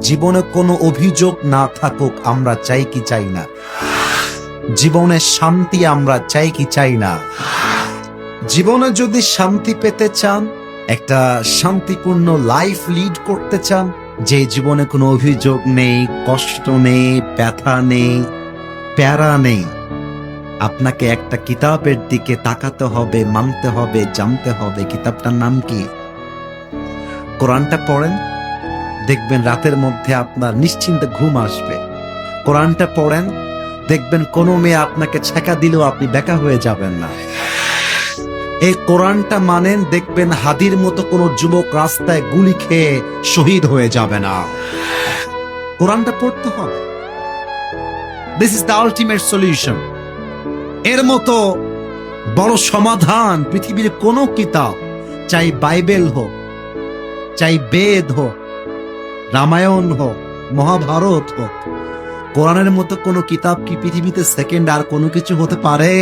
জীবনে কোনো অভিযোগ না থাকুক, আমরা চাই কি চাই না। জীবনে শান্তি আমরা চাই কি চাই না। জীবনে যদি শান্তি পেতে চান, একটা শান্তিপূর্ণ লাইফ লিড করতে চান, যে জীবনে কোনো অভিযোগ নেই, কষ্ট নেই, ব্যথা নেই, প্যারা নেই, আপনাকে একটা কিতাবের দিকে তাকাতে হবে, মানতে হবে, জানতে হবে। কিতাবটার নাম কি? কোরআনটা পড়েন। দেখবেন রাতের মধ্যে আপনার নিশ্চিন্তে ঘুম আসবে। কোরআনটা পড়েন, দেখবেন কোনো মেয়ে আপনাকে ছেঁকা দিলেও আপনি বেকা হয়ে যাবেন না। এই কোরআনটা মানেন, দেখবেন হাদির মতো কোনো যুবক রাস্তায় গুলি খেয়ে শহীদ হয়ে যাবে না। কোরআনটা পড়তে হবে। This is the ultimate solution এর মতো বড় সমাধান পৃথিবীর কোনো কিতাব, চাই বাইবেল হোক, চাই বেদ হোক রামায়ণ হোক, মহাভারত হোক, কোরআনের মতো কোনো কিতাব কি পৃথিবীতে সেকেন্ড আর কোনো কিছু হতে পারে?